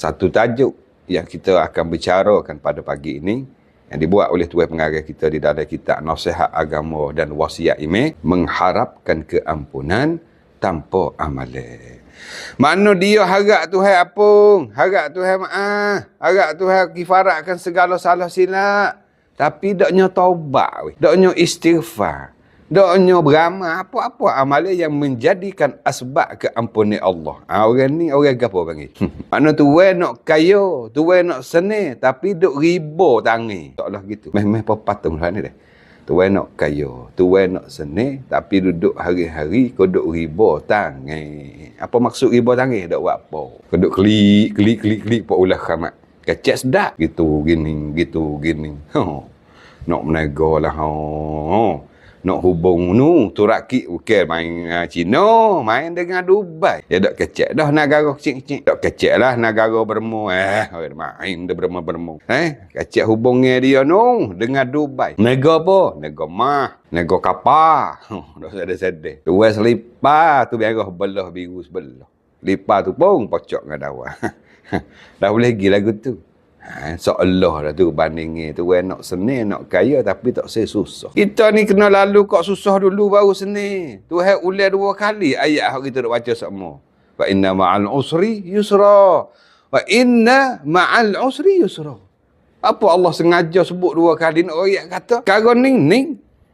satu tajuk yang kita akan bicarakan pada pagi ini yang dibuat oleh tuan pengarah kita di dalam kitab Nasihat Agama dan Wasiat Ime mengharapkan keampunan tanpa amalan. Mana dia harap Tuhan apa? Harap Tuhan maaf. Harap Tuhan kifaratkan segala salah silap. Tapi daknya taubat. Daknya istighfar. Daknya beramal apa-apa amalan yang menjadikan asbab keampunan Allah. Ha, orang ni orang apa panggil? Mana tu we nak kaya, tu we nak seni tapi duk riba tangi. Taklah gitu. Meh-meh patung lah ni dah. Tu we nak kaya, tu we nak seni tapi duduk hari-hari kau duk riba tangi. Apa maksud riba tangi? Dak buat apa? Kau duk klik klik klik klik pak ulah khamat. Kecek sedap gitu gini gitu gini. Nak menego lah. Oh nak hubung nu tu rakit bukan main uh, Cina main dengan Dubai. Ya dak kecek dah negara kecil-kecil dak kecek lah negara bermu. Eh main dah bermu-bermu eh kecek hubungnya dia nu dengan Dubai. Nego apa? Nego mah nego kapal dah sedih-sedih. Tu wes lipa tu biar belah biru sebelah lipa tu pun pocok dengan dawa. Dah boleh lagi lagu tu Ha, seolah dah tu banding tu kan nak seni nak kaya tapi tak saya susah. Kita ni kena lalu kok susah dulu baru seni. Tu hai dua kali ayat hak kita nak baca semua. Wa inna ma'al usri yusra. Wa inna ma'al usri yusra. Apa Allah sengaja sebut dua kali nak ayat kata? Kau ni ni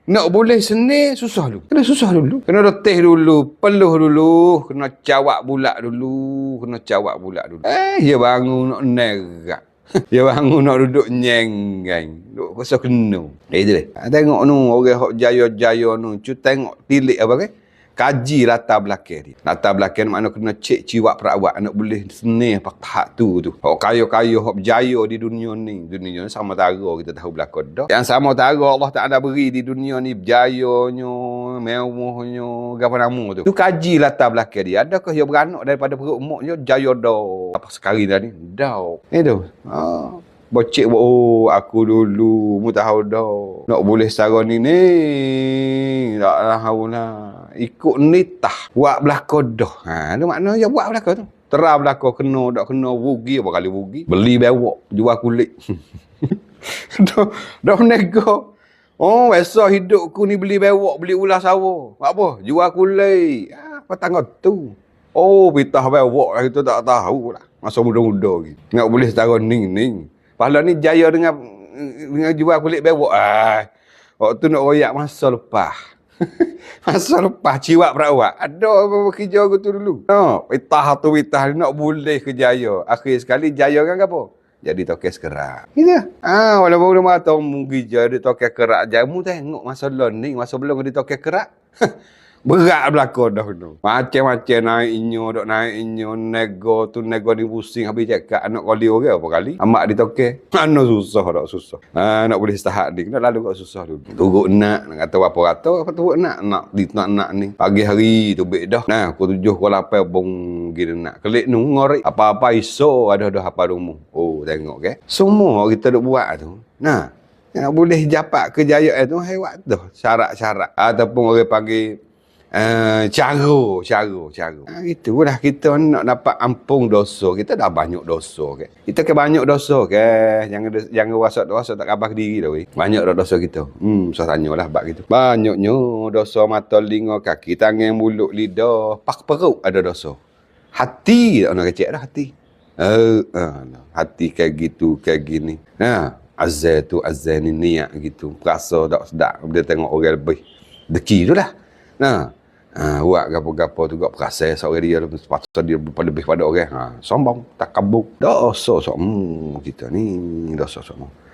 nak boleh seni susah dulu. Kena susah dulu. Kena letih dulu, peluh dulu, kena cawak bulak dulu, kena cawak bulak dulu. Eh, dia bangun nak nerak. dia bangun nak duduk nyeng kan. Duduk kuasa kena. Eh itu deh. Tengok nu orang hok jaya-jaya nu. Cu tengok tilik apa kan? Kaji latar belakang dia. Latar belakang mana kena cek ciwak perawat anak boleh seni hak tu tu. Hok kaya-kaya hok berjaya di dunia ni. Dunia ni sama tara kita tahu belakang dah. Yang sama tara Allah tak ada beri di dunia ni berjayanya, mewahnya, apa nama tu. Tu kaji latar belakang dia. Adakah dia beranak daripada perut umuknya jaya dah. Apa sekali dah ni? Dah. Itu. Ha. Bocik oh aku dulu mu tahu dah nak boleh setara ni ni tak tahu lah ikut nitah buat belaka dah ha tu makna ya buat belaka tu. Terah belaka kena tak kena rugi apa kali rugi beli bewok jual kulit. Dah dah nego. Oh biasa hidupku ni beli bewok beli ulas sawo apa? Jual kulit. Ha, apa tangga tu? Oh pitah bewok lah kita tak tahu lah. Masa muda-muda lagi. Nak boleh setara ni ni Pahala ni jaya dengan dengan jual kulit bewok. Ah. Waktu nak royak masa lepas. masa lepas ciwak perawat. Ada apa kerja aku tu dulu. No, pitah tu pitah nak boleh kejaya. Akhir sekali jaya kan apa? Jadi tokes kerak. Gitu. Ah, walaupun belum tahu mungkin jadi tokes kerak jamu tengok masa learning, masa belum di tokes kerak. Berat belakang dah tu. Macam-macam naik inyo, dok naik inyo, nego tu nego ni pusing habis cakap anak kali orang apa kali. Amak ditoke. Mana susah dak susah. Ha, nak boleh setahap ni. Kena lalu kok susah dulu. Turut nak, nak kata apa kata, apa turut nak, nak di nak nak ni. Pagi hari tu bek dah. Nah, aku tujuh kau lapai bong gini nak. Kelik nu ngorek. Apa-apa iso ada dah apa rumu. Oh, tengok ke. Semua kita duk buat tu. Nah, yang boleh japak kejayaan tu hewan tu. Syarat-syarat. Ataupun orang panggil Uh, cara, cara, cara. Ha, itulah kita nak dapat ampung dosa. Kita dah banyak dosa ke. Kita ke banyak dosa ke. Jangan jangan wasat dosa tak kabah diri dah. Banyak dah dosa kita. Hmm, saya tanya lah bab gitu. Banyaknya dosa mata, linga, kaki, tangan, mulut, lidah, pak perut ada dosa. Hati nak kecek dah hati. Uh, uh, hati kayak gitu, kayak gini. Nah, azal tu azal ni niat gitu. Rasa tak sedap dia tengok orang lebih. Deki tu lah. Nah, Ha, buat gapo-gapo tu gak perasaan seorang dia sepatutnya dia lebih pada orang. Ha, sombong, takabur. Dosa sok hmm, kita ni dosa sok.